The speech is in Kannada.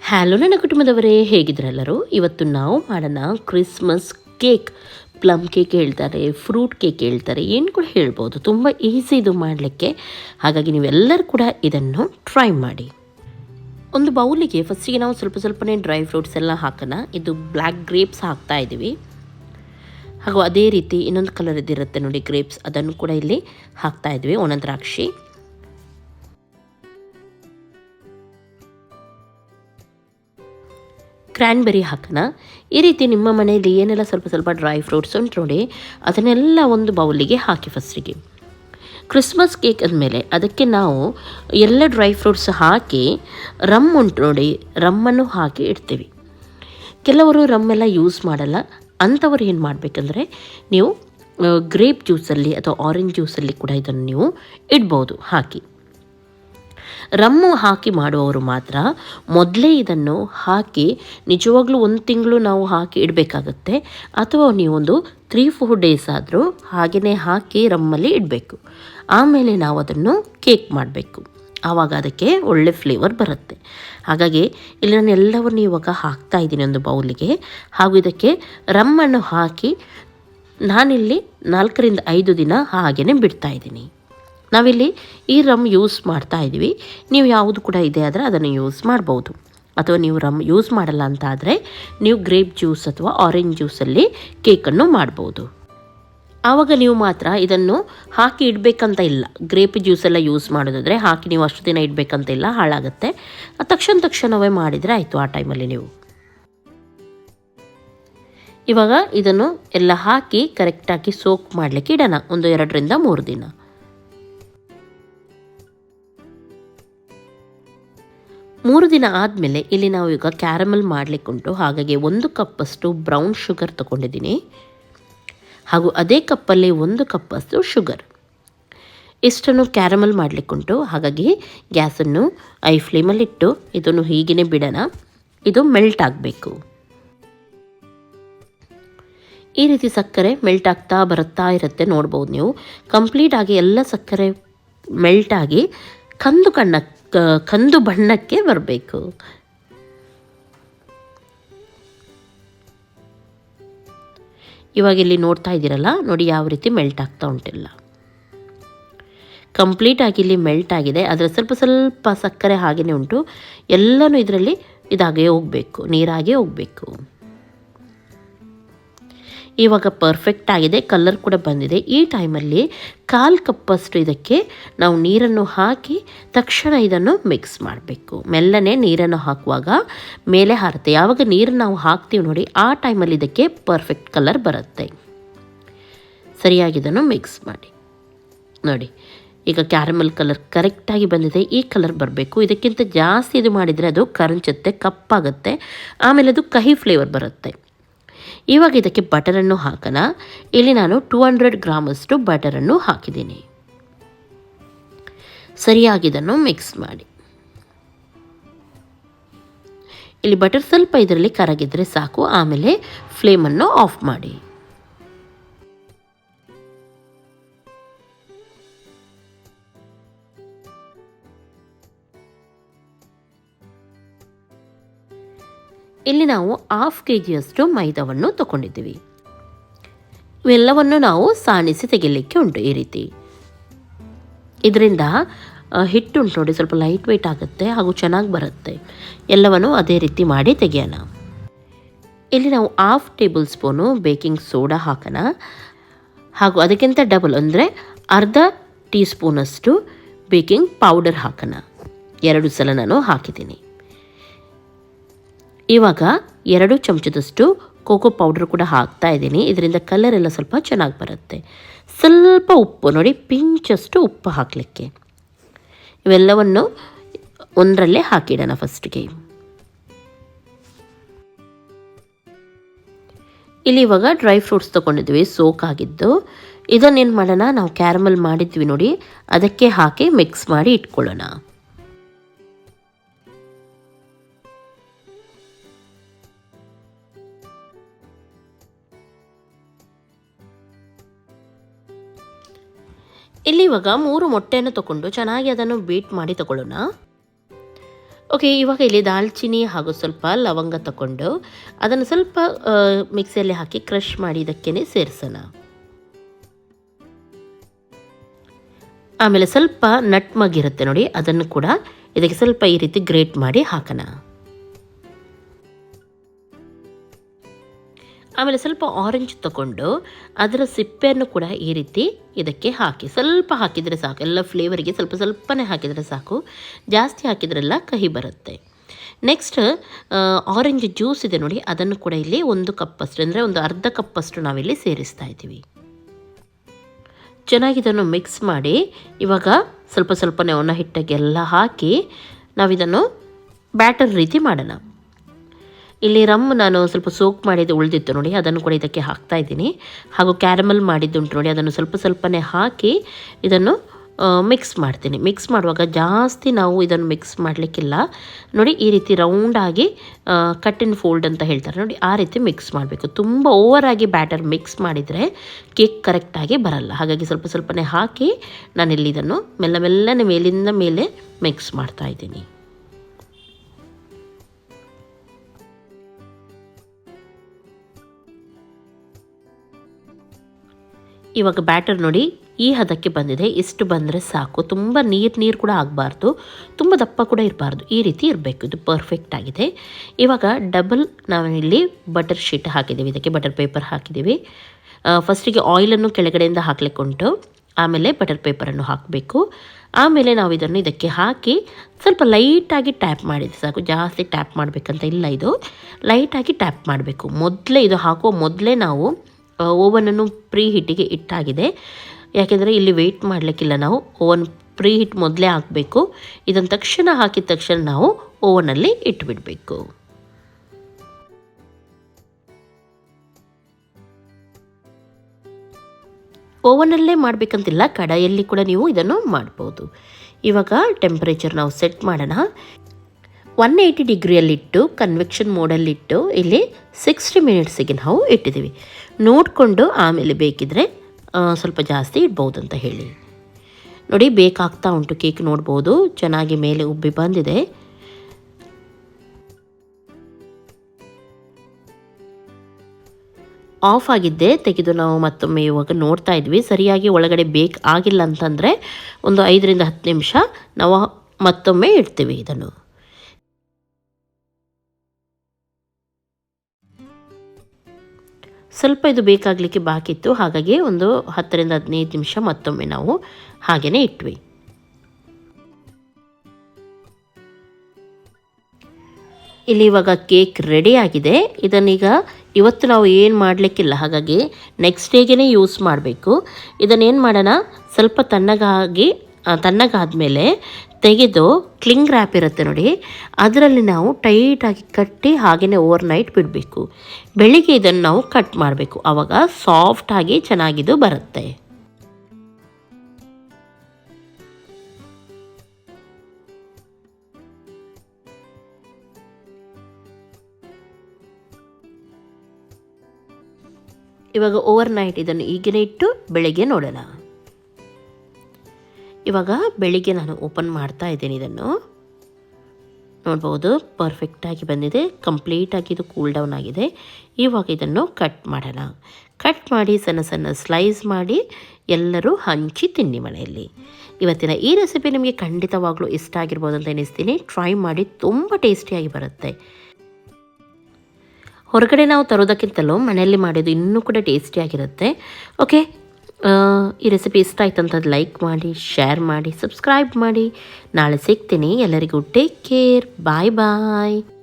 ಹ್ಯಾಲೋ ನನ್ನ ಕುಟುಂಬದವರೇ, ಹೇಗಿದ್ರೆಲ್ಲರೂ? ಇವತ್ತು ನಾವು ಮಾಡೋಣ ಕ್ರಿಸ್ಮಸ್ ಕೇಕ್ ಪ್ಲಮ್ ಕೇಕ್ ಹೇಳ್ತಾರೆ ಫ್ರೂಟ್ ಕೇಕ್ ಹೇಳ್ತಾರೆ, ಏನು ಕೂಡ ಹೇಳ್ಬೋದು. ತುಂಬ ಈಸಿ ಇದು ಮಾಡಲಿಕ್ಕೆ. ಹಾಗಾಗಿ ನೀವೆಲ್ಲರೂ ಕೂಡ ಇದನ್ನು ಟ್ರೈ ಮಾಡಿ. ಒಂದು ಬೌಲಿಗೆ ಫಸ್ಟಿಗೆ ನಾವು ಸ್ವಲ್ಪ ಸ್ವಲ್ಪನೇ ಡ್ರೈ ಫ್ರೂಟ್ಸ್ ಎಲ್ಲ ಹಾಕೋಣ. ಇದು ಬ್ಲ್ಯಾಕ್ ಗ್ರೇಪ್ಸ್ ಹಾಕ್ತಾ ಇದ್ದೀವಿ. ಹಾಗೂ ಅದೇ ರೀತಿ ಇನ್ನೊಂದು ಕಲರ್ ಇದಿರುತ್ತೆ ನೋಡಿ ಗ್ರೇಪ್ಸ್ ಅದನ್ನು ಕೂಡ ಇಲ್ಲಿ ಹಾಕ್ತಾ ಇದ್ವಿ ಒಣ ದ್ರಾಕ್ಷಿ. ಕ್ರ್ಯಾನ್ಬೆರಿ ಹಾಕೋಣ ಈ ರೀತಿ ನಿಮ್ಮ ಮನೆಯಲ್ಲಿ ಏನೆಲ್ಲ ಸ್ವಲ್ಪ ಸ್ವಲ್ಪ ಡ್ರೈ ಫ್ರೂಟ್ಸ್ ಉಂಟು ನೋಡಿ, ಅದನ್ನೆಲ್ಲ ಒಂದು ಬೌಲಿಗೆ ಹಾಕಿ ಫಸ್ಟಿಗೆ ಕ್ರಿಸ್ಮಸ್ ಕೇಕ್ ಅಂದಮೇಲೆ ಅದಕ್ಕೆ ನಾವು ಎಲ್ಲ ಡ್ರೈ ಫ್ರೂಟ್ಸ್ ಹಾಕಿ ರಮ್ ಉಂಟು ನೋಡಿ ರಮ್ಮನ್ನು ಹಾಕಿ ಇಡ್ತೀವಿ. ಕೆಲವರು ರಮ್ಮೆಲ್ಲ ಯೂಸ್ ಮಾಡಲ್ಲ. ಅಂಥವ್ರು ಏನು ಮಾಡಬೇಕಂದ್ರೆ, ನೀವು ಗ್ರೇಪ್ ಜ್ಯೂಸಲ್ಲಿ ಅಥವಾ ಆರೆಂಜ್ ಜ್ಯೂಸಲ್ಲಿ ಕೂಡ ಇದನ್ನು ನೀವು ಇಡ್ಬೋದು ಹಾಕಿ. ರಮ್ಮು ಹಾಕಿ ಮಾಡುವವರು ಮಾತ್ರ ಮೊದಲೇ ಇದನ್ನು ಹಾಕಿ ನಿಜವಾಗ್ಲೂ ಒಂದು ತಿಂಗಳು ನಾವು ಹಾಕಿ ಇಡಬೇಕಾಗತ್ತೆ. ಅಥವಾ ನೀವೊಂದು ತ್ರೀ ಫೋರ್ ಡೇಸ್ ಆದರೂ ಹಾಗೆಯೇ ಹಾಕಿ ರಮ್ಮಲ್ಲಿ ಇಡಬೇಕು. ಆಮೇಲೆ ನಾವು ಅದನ್ನು ಕೇಕ್ ಮಾಡಬೇಕು. ಆವಾಗ ಅದಕ್ಕೆ ಒಳ್ಳೆ ಫ್ಲೇವರ್ ಬರುತ್ತೆ. ಹಾಗಾಗಿ ಇಲ್ಲಿ ನಾನು ಎಲ್ಲವನ್ನು ಇವಾಗ ಹಾಕ್ತಾ ಇದ್ದೀನಿ ಒಂದು ಬೌಲಿಗೆ. ಹಾಗೂ ಇದಕ್ಕೆ ರಮ್ಮನ್ನು ಹಾಕಿ ನಾನಿಲ್ಲಿ ನಾಲ್ಕರಿಂದ ಐದು ದಿನ ಹಾಗೆಯೇ ಬಿಡ್ತಾ ಇದ್ದೀನಿ. ನಾವಿಲ್ಲಿ ಈ ರಮ್ ಯೂಸ್ ಮಾಡ್ತಾ ಇದ್ದೀವಿ. ನೀವು ಯಾವುದು ಕೂಡ ಇದೆ ಆದರೆ ಅದನ್ನು ಯೂಸ್ ಮಾಡ್ಬೋದು. ಅಥವಾ ನೀವು ರಮ್ ಯೂಸ್ ಮಾಡಲ್ಲ ಅಂತ ಆದರೆ ನೀವು ಗ್ರೇಪ್ ಜ್ಯೂಸ್ ಅಥವಾ ಆರೆಂಜ್ ಜ್ಯೂಸಲ್ಲಿ ಕೇಕನ್ನು ಮಾಡ್ಬೋದು. ಆವಾಗ ನೀವು ಮಾತ್ರ ಇದನ್ನು ಹಾಕಿ ಇಡಬೇಕಂತ ಇಲ್ಲ. ಗ್ರೇಪ್ ಜ್ಯೂಸೆಲ್ಲ ಯೂಸ್ ಮಾಡೋದಾದರೆ ಹಾಕಿ ನೀವು ಅಷ್ಟು ದಿನ ಇಡಬೇಕಂತ ಇಲ್ಲ, ಹಾಳಾಗುತ್ತೆ. ತಕ್ಷಣ ತಕ್ಷಣವೇ ಮಾಡಿದರೆ ಆಯಿತು ಆ ಟೈಮಲ್ಲಿ ನೀವು. ಇವಾಗ ಇದನ್ನು ಎಲ್ಲ ಹಾಕಿ ಕರೆಕ್ಟಾಗಿ ಸೋಕ್ ಮಾಡಲಿಕ್ಕೆ ಇಡೋಣ. ಒಂದು ಎರಡರಿಂದ ಮೂರು ದಿನ. ಮೂರು ದಿನ ಆದಮೇಲೆ ಇಲ್ಲಿ ನಾವು ಈಗ ಕ್ಯಾರಮಲ್ ಮಾಡಲಿಕ್ಕುಂಟು ಹಾಗಾಗಿ ಒಂದು ಕಪ್ಪಷ್ಟು ಬ್ರೌನ್ ಶುಗರ್ ತಗೊಂಡಿದ್ದೀನಿ. ಹಾಗೂ ಅದೇ ಕಪ್ಪಲ್ಲಿ ಒಂದು ಕಪ್ಪಷ್ಟು ಶುಗರ್. ಇಷ್ಟನ್ನು ಕ್ಯಾರಮಲ್ ಮಾಡಲಿಕ್ಕುಂಟು ಹಾಗಾಗಿ ಗ್ಯಾಸನ್ನು ಐ ಫ್ಲೇಮಲ್ಲಿಟ್ಟು ಇದನ್ನು ಹೀಗೇ ಬಿಡೋಣ. ಇದು ಮೆಲ್ಟ್ ಆಗಬೇಕು. ಈ ರೀತಿ ಸಕ್ಕರೆ ಮೆಲ್ಟ್ ಆಗ್ತಾ ಬರುತ್ತಾ ಇರುತ್ತೆ ನೋಡ್ಬೋದು ನೀವು. ಕಂಪ್ಲೀಟಾಗಿ ಎಲ್ಲ ಸಕ್ಕರೆ ಮೆಲ್ಟಾಗಿ ಕಂದು ಕಣ್ಣ ಕಂದು ಬಣ್ಣಕ್ಕೆ ಬರಬೇಕು. ಇವಾಗ ಇಲ್ಲಿ ನೋಡ್ತಾ ಇದ್ದೀರಲ್ಲ, ನೋಡಿ ಯಾವ ರೀತಿ ಮೆಲ್ಟ್ ಆಗ್ತಾ ಉಂಟಿಲ್ಲ. ಕಂಪ್ಲೀಟಾಗಿ ಇಲ್ಲಿ ಮೆಲ್ಟ್ ಆಗಿದೆ. ಆದರೆ ಸ್ವಲ್ಪ ಸ್ವಲ್ಪ ಸಕ್ಕರೆ ಹಾಗೆಯೇ ಉಂಟು. ಎಲ್ಲನೂ ಇದರಲ್ಲಿ ಇದಾಗೇ ಹೋಗಬೇಕು, ನೀರಾಗೇ ಹೋಗಬೇಕು. ಇವಾಗ ಪರ್ಫೆಕ್ಟ್ ಆಗಿದೆ ಕಲರ್ ಕೂಡ ಬಂದಿದೆ. ಈ ಟೈಮಲ್ಲಿ ಕಾಲು ಕಪ್ಪಷ್ಟು ಇದಕ್ಕೆ ನಾವು ನೀರನ್ನು ಹಾಕಿ ತಕ್ಷಣ ಇದನ್ನು ಮಿಕ್ಸ್ ಮಾಡಬೇಕು. ಮೆಲ್ಲನೆ ನೀರನ್ನು ಹಾಕುವಾಗ ಮೇಲೆ ಹಾರುತ್ತೆ. ಯಾವಾಗ ನೀರನ್ನು ನಾವು ಹಾಕ್ತೀವಿ ನೋಡಿ, ಆ ಟೈಮಲ್ಲಿ ಇದಕ್ಕೆ ಪರ್ಫೆಕ್ಟ್ ಕಲರ್ ಬರುತ್ತೆ. ಸರಿಯಾಗಿ ಇದನ್ನು ಮಿಕ್ಸ್ ಮಾಡಿ. ನೋಡಿ, ಈಗ ಕ್ಯಾರಮಲ್ ಕಲರ್ ಕರೆಕ್ಟಾಗಿ ಬಂದಿದೆ. ಈ ಕಲರ್ ಬರಬೇಕು. ಇದಕ್ಕಿಂತ ಜಾಸ್ತಿ ಇದು ಮಾಡಿದರೆ ಅದು ಕರಂಚುತ್ತೆ, ಕಪ್ಪಾಗುತ್ತೆ. ಆಮೇಲೆ ಅದು ಕಹಿ ಫ್ಲೇವರ್ ಬರುತ್ತೆ. ಇವಾಗ ಇದಕ್ಕೆ ಬಟರನ್ನು ಹಾಕೋಣ. ಇಲ್ಲಿ ನಾನು ಟೂ ಹಂಡ್ರೆಡ್ ಗ್ರಾಮಷ್ಟು ಬಟರನ್ನು ಹಾಕಿದ್ದೀನಿ. ಸರಿಯಾಗಿ ಇದನ್ನು ಮಿಕ್ಸ್ ಮಾಡಿ. ಇಲ್ಲಿ ಬಟರ್ ಸ್ವಲ್ಪ ಇದರಲ್ಲಿ ಕರಗಿದ್ರೆ ಸಾಕು, ಆಮೇಲೆ ಫ್ಲೇಮನ್ನು ಆಫ್ ಮಾಡಿ. ಇಲ್ಲಿ ನಾವು ಹಾಫ್ ಕೆ ಜಿಯಷ್ಟು ಮೈದಾವನ್ನು ತಗೊಂಡಿದ್ದೀವಿ. ಇವೆಲ್ಲವನ್ನು ನಾವು ಸಾಣಿಸಿ ತೆಗಿಲಿಕ್ಕೆ ಉಂಟು ಈ ರೀತಿ. ಇದರಿಂದ ಹಿಟ್ಟು ಉಂಟು ನೋಡಿ, ಸ್ವಲ್ಪ ಲೈಟ್ ವೆಯ್ಟ್ ಆಗುತ್ತೆ ಹಾಗೂ ಚೆನ್ನಾಗಿ ಬರುತ್ತೆ. ಎಲ್ಲವನ್ನು ಅದೇ ರೀತಿ ಮಾಡಿ ತೆಗೆಯೋಣ. ಇಲ್ಲಿ ನಾವು half table spoon baking soda ಹಾಕೋಣ. ಹಾಗೂ ಅದಕ್ಕಿಂತ ಡಬಲ್ ಅಂದರೆ ಅರ್ಧ ಟೀ ಸ್ಪೂನಷ್ಟು ಬೇಕಿಂಗ್ ಪೌಡರ್ ಹಾಕೋಣ. ಎರಡು ಸಲ ನಾನು ಹಾಕಿದ್ದೀನಿ. ಇವಾಗ ಎರಡು ಚಮಚದಷ್ಟು ಕೋಕೋ ಪೌಡರ್ ಕೂಡ ಹಾಕ್ತಾ ಇದ್ದೀನಿ. ಇದರಿಂದ ಕಲರ್ ಎಲ್ಲ ಸ್ವಲ್ಪ ಚೆನ್ನಾಗಿ ಬರುತ್ತೆ. ಸ್ವಲ್ಪ ಉಪ್ಪು, ನೋಡಿ ಪಿಂಚಷ್ಟು ಉಪ್ಪು ಹಾಕಲಿಕ್ಕೆ. ಇವೆಲ್ಲವನ್ನು ಒಂದರಲ್ಲೇ ಹಾಕಿಡೋಣ ಫಸ್ಟ್ಗೆ. ಇಲ್ಲಿ ಇವಾಗ ಡ್ರೈ ಫ್ರೂಟ್ಸ್ ತೊಗೊಂಡಿದ್ವಿ, ಸೋಕ್ ಆಗಿದ್ದು. ಇದನ್ನೇನು ಮಾಡೋಣ, ನಾವು ಕ್ಯಾರಮಲ್ ಮಾಡಿದ್ವಿ ನೋಡಿ. ಅದಕ್ಕೆ ಹಾಕಿ ಮಿಕ್ಸ್ ಮಾಡಿ ಇಟ್ಕೊಳ್ಳೋಣ. ಇಲ್ಲಿ ಇವಾಗ ಮೂರು ಮೊಟ್ಟೆಯನ್ನು ತಗೊಂಡು ಚೆನ್ನಾಗಿ ಅದನ್ನು ಬೀಟ್ ಮಾಡಿ ತಗೊಳ್ಳೋಣ. ಓಕೆ ಇವಾಗ ಇಲ್ಲಿ ದಾಲ್ಚಿನಿ ಹಾಗೂ ಸ್ವಲ್ಪ ಲವಂಗ ತಗೊಂಡು ಅದನ್ನು ಸ್ವಲ್ಪ ಮಿಕ್ಸಿಯಲ್ಲಿ ಹಾಕಿ ಕ್ರಷ್ ಮಾಡಿ ಇದಕ್ಕೇ ಸೇರಿಸೋಣ. ಆಮೇಲೆ ಸ್ವಲ್ಪ ನಟ್ಮಗ್ ಇರುತ್ತೆ ನೋಡಿ, ಅದನ್ನು ಕೂಡ ಇದಕ್ಕೆ ಸ್ವಲ್ಪ ಈ ರೀತಿ ಗ್ರೇಟ್ ಮಾಡಿ ಹಾಕೋಣ. ಆಮೇಲೆ ಸ್ವಲ್ಪ ಆರೆಂಜ್ ತಗೊಂಡು ಅದರ ಸಿಪ್ಪೆಯನ್ನು ಕೂಡ ಈ ರೀತಿ ಇದಕ್ಕೆ ಹಾಕಿ, ಸ್ವಲ್ಪ ಹಾಕಿದರೆ ಸಾಕು. ಎಲ್ಲ ಫ್ಲೇವರಿಗೆ ಸ್ವಲ್ಪ ಸ್ವಲ್ಪನೇ ಹಾಕಿದರೆ ಸಾಕು. ಜಾಸ್ತಿ ಹಾಕಿದ್ರೆಲ್ಲ ಕಹಿ ಬರುತ್ತೆ. ನೆಕ್ಸ್ಟ್ ಆರೆಂಜ್ ಜ್ಯೂಸ್ ಇದೆ ನೋಡಿ, ಅದನ್ನು ಕೂಡ ಇಲ್ಲಿ ಒಂದು ಕಪ್ಪಷ್ಟು, ಅಂದರೆ ಒಂದು ಅರ್ಧ ಕಪ್ಪಷ್ಟು ನಾವಿಲ್ಲಿ ಸೇರಿಸ್ತಾ ಇದ್ದೀವಿ. ಚೆನ್ನಾಗಿ ಇದನ್ನು ಮಿಕ್ಸ್ ಮಾಡಿ, ಇವಾಗ ಸ್ವಲ್ಪ ಸ್ವಲ್ಪನೇ ಒಣ ಹಿಟ್ಟಿಗೆಲ್ಲ ಹಾಕಿ ನಾವಿದನ್ನು ಬ್ಯಾಟರ್ ರೀತಿ ಮಾಡೋಣ. ಇಲ್ಲಿ ರಮ್ ನಾನು ಸ್ವಲ್ಪ ಸೋಕ್ ಮಾಡಿದ್ದು ಉಳಿದಿತ್ತು ನೋಡಿ, ಅದನ್ನು ಕೂಡ ಇದಕ್ಕೆ ಹಾಕ್ತಾ ಇದ್ದೀನಿ. ಹಾಗೂ ಕ್ಯಾರಮಲ್ ಮಾಡಿದ್ದುಂಟು ನೋಡಿ, ಅದನ್ನು ಸ್ವಲ್ಪ ಸ್ವಲ್ಪನೇ ಹಾಕಿ ಇದನ್ನು ಮಿಕ್ಸ್ ಮಾಡ್ತೀನಿ. ಮಿಕ್ಸ್ ಮಾಡುವಾಗ ಜಾಸ್ತಿ ನಾವು ಇದನ್ನು ಮಿಕ್ಸ್ ಮಾಡಲಿಕ್ಕಿಲ್ಲ. ನೋಡಿ, ಈ ರೀತಿ ರೌಂಡಾಗಿ ಕಟ್ ಇನ್ ಫೋಲ್ಡ್ ಅಂತ ಹೇಳ್ತಾರೆ ನೋಡಿ, ಆ ರೀತಿ ಮಿಕ್ಸ್ ಮಾಡಬೇಕು. ತುಂಬ ಓವರಾಗಿ ಬ್ಯಾಟರ್ ಮಿಕ್ಸ್ ಮಾಡಿದರೆ ಕೇಕ್ ಕರೆಕ್ಟಾಗಿ ಬರಲ್ಲ. ಹಾಗಾಗಿ ಸ್ವಲ್ಪ ಸ್ವಲ್ಪನೇ ಹಾಕಿ ನಾನಿಲ್ಲಿ ಇದನ್ನು, ಮೆಲ್ಲ ಮೆಲ್ಲನೆ ಮೇಲಿಂದ ಮೇಲೆ ಮಿಕ್ಸ್ ಮಾಡ್ತಾ ಇದ್ದೀನಿ. ಇವಾಗ ಬ್ಯಾಟರ್ ನೋಡಿ ಈ ಹದಕ್ಕೆ ಬಂದಿದೆ. ಇಷ್ಟು ಬಂದರೆ ಸಾಕು. ತುಂಬ ನೀರು ನೀರು ಕೂಡ ಆಗಬಾರ್ದು. ತುಂಬ ದಪ್ಪ ಕೂಡ ಇರಬಾರ್ದು. ಈ ರೀತಿ ಇರಬೇಕು. ಇದು ಪರ್ಫೆಕ್ಟ್ ಆಗಿದೆ. ಇವಾಗ ಡಬಲ್ ನಾವಿಲ್ಲಿ ಬಟರ್ ಶೀಟ್ ಹಾಕಿದ್ದೀವಿ. ಇದಕ್ಕೆ ಬಟರ್ ಪೇಪರ್ ಹಾಕಿದ್ದೀವಿ. ಫಸ್ಟಿಗೆ ಆಯಿಲನ್ನು ಕೆಳಗಡೆಯಿಂದ ಹಾಕ್ಲಿಕ್ಕೆ ಉಂಟು ಆಮೇಲೆ ಬಟರ್ ಪೇಪರನ್ನು ಹಾಕಬೇಕು. ಆಮೇಲೆ ನಾವು ಇದನ್ನು ಇದಕ್ಕೆ ಹಾಕಿ ಸ್ವಲ್ಪ ಲೈಟಾಗಿ ಟ್ಯಾಪ್ ಮಾಡಿದ್ರೆ ಸಾಕು. ಜಾಸ್ತಿ ಟ್ಯಾಪ್ ಮಾಡಬೇಕಂತ ಇಲ್ಲ ಇದು. ಲೈಟಾಗಿ ಟ್ಯಾಪ್ ಮಾಡಬೇಕು. ಮೊದಲೇ ಇದು ಹಾಕುವ ಮೊದಲೇ ನಾವು ಓವನನ್ನು ಪ್ರೀ ಹಿಟ್ಟಿಗೆ ಇಟ್ಟಾಗಿದೆ. ಯಾಕೆಂದರೆ ಇಲ್ಲಿ ವೆಯ್ಟ್ ಮಾಡಲಿಕ್ಕಿಲ್ಲ ನಾವು. ಓವನ್ ಪ್ರೀ ಹೀಟ್ ಮೊದಲೇ ಹಾಕಬೇಕು. ಇದನ್ನು ತಕ್ಷಣ ಹಾಕಿದ ತಕ್ಷಣ ನಾವು ಓವನಲ್ಲಿ ಇಟ್ಬಿಡಬೇಕು. ಓವನಲ್ಲೇ ಮಾಡಬೇಕಂತಿಲ್ಲ. ಕಡಾಯಲ್ಲಿ ಕೂಡ ನೀವು ಇದನ್ನು ಮಾಡ್ಬೋದು. ಇವಾಗ ಟೆಂಪ್ರೇಚರ್ ನಾವು ಸೆಟ್ ಮಾಡೋಣ. ಒನ್ ಏಯ್ಟಿ ಡಿಗ್ರಿಯಲ್ಲಿಟ್ಟು ಕನ್ವೆಕ್ಷನ್ ಮೋಡಲ್ಲಿಟ್ಟು ಇಲ್ಲಿ ಸಿಕ್ಸ್ಟಿ ಮಿನಿಟ್ಸಿಗೆ ನಾವು ಇಟ್ಟಿದ್ದೀವಿ. ನೋಡಿಕೊಂಡು ಆಮೇಲೆ ಬೇಕಿದ್ರೆ ಸ್ವಲ್ಪ ಜಾಸ್ತಿ ಇಡ್ಬೋದು ಅಂತ ಹೇಳಿ. ನೋಡಿ, ಬೇಕಾಗ್ತಾ ಉಂಟು ಕೇಕ್ ನೋಡ್ಬೋದು. ಚೆನ್ನಾಗಿ ಮೇಲೆ ಉಬ್ಬಿ ಬಂದಿದೆ. ಆಫ್ ಆಗಿದ್ದೆ ತೆಗೆದು ನಾವು ಮತ್ತೊಮ್ಮೆ ಇವಾಗ ನೋಡ್ತಾ ಇದ್ವಿ. ಸರಿಯಾಗಿ ಒಳಗಡೆ ಬೇಕ್ ಆಗಿಲ್ಲ ಅಂತಂದರೆ, ಒಂದು ಐದರಿಂದ ಹತ್ತು ನಿಮಿಷ ನಾವು ಮತ್ತೊಮ್ಮೆ ಇಡ್ತೀವಿ ಇದನ್ನು. ಸ್ವಲ್ಪ ಇದು ಬೇಕಾಗಲಿಕ್ಕೆ ಬಾಕಿ ಇತ್ತು. ಹಾಗಾಗಿ ಒಂದು ಹತ್ತರಿಂದ ಹದಿನೈದು ನಿಮಿಷ ಮತ್ತೊಮ್ಮೆ ನಾವು ಹಾಗೆಯೇ ಇಟ್ವಿ. ಇಲ್ಲಿ ಇವಾಗ ಕೇಕ್ ರೆಡಿ ಆಗಿದೆ. ಇದನ್ನೀಗ ಇವತ್ತು ನಾವು ಏನು ಮಾಡಲಿಕ್ಕಿಲ್ಲ. ಹಾಗಾಗಿ ನೆಕ್ಸ್ಟ್ ಡೇಗೆ ಯೂಸ್ ಮಾಡಬೇಕು. ಇದನ್ನೇನು ಮಾಡೋಣ? ಸ್ವಲ್ಪ ತಣ್ಣಗಾಗಿ ತಣ್ಣಗಾದ್ಮೇಲೆ ತೆಗೆದು ಕ್ಲಿಂಗ್ ರ್ಯಾಪ್ ಇರುತ್ತೆ ನೋಡಿ. ಅದರಲ್ಲಿ ನಾವು ಟೈಟಾಗಿ ಕಟ್ಟಿ ಹಾಗೆಯೇ ಓವರ್ ನೈಟ್ ಬಿಡಬೇಕು. ಬೆಳಿಗ್ಗೆ ಇದನ್ನು ನಾವು ಕಟ್ ಮಾಡಬೇಕು. ಆವಾಗ ಸಾಫ್ಟಾಗಿ ಚೆನ್ನಾಗಿದ್ದು ಬರುತ್ತೆ. ಇವಾಗ ಓವರ್ ನೈಟ್ ಇದನ್ನು ಈಗಿನ ಇಟ್ಟು ಬೆಳಗ್ಗೆ ನೋಡೋಣ. ಇವಾಗ ಬೆಳಿಗ್ಗೆ ನಾನು ಓಪನ್ ಮಾಡ್ತಾ ಇದ್ದೀನಿ ಇದನ್ನು. ನೋಡ್ಬೋದು ಪರ್ಫೆಕ್ಟಾಗಿ ಬಂದಿದೆ ಕಂಪ್ಲೀಟಾಗಿ ಇದು ಕೂಲ್ ಡೌನ್ ಆಗಿದೆ. ಇವಾಗ ಇದನ್ನು ಕಟ್ ಮಾಡೋಣ. ಕಟ್ ಮಾಡಿ ಸಣ್ಣ ಸಣ್ಣ ಸ್ಲೈಸ್ ಮಾಡಿ ಎಲ್ಲರೂ ಹಂಚಿ ತಿನ್ನಿ ಮನೆಯಲ್ಲಿ. ಇವತ್ತಿನ ಈ ರೆಸಿಪಿ ನಿಮಗೆ ಖಂಡಿತವಾಗ್ಲೂ ಇಷ್ಟ ಆಗಿರ್ಬೋದು ಅಂತ ಎನಿಸ್ತೀನಿ ಟ್ರೈ ಮಾಡಿ ತುಂಬ ಟೇಸ್ಟಿಯಾಗಿ ಬರುತ್ತೆ. ಹೊರಗಡೆ ನಾವು ತರೋದಕ್ಕಿಂತಲೂ ಮನೆಯಲ್ಲಿ ಮಾಡಿದ್ದು ಇನ್ನೂ ಕೂಡ ಟೇಸ್ಟಿಯಾಗಿರುತ್ತೆ ಓಕೆ ಈ ರೆಸಿಪಿ ಇಷ್ಟ ಆಯ್ತು ಲೈಕ್ ಮಾಡಿ ಶೇರ್ ಮಾಡಿ ಸಬ್ಸ್ಕ್ರೈಬ್ ಮಾಡಿ. ನಾಳೆ ಸಿಗ್ತೀನಿ. ಎಲ್ಲರಿಗೂ ಟೇಕ್ ಕೇರ್ ಬಾಯ್ ಬಾಯ್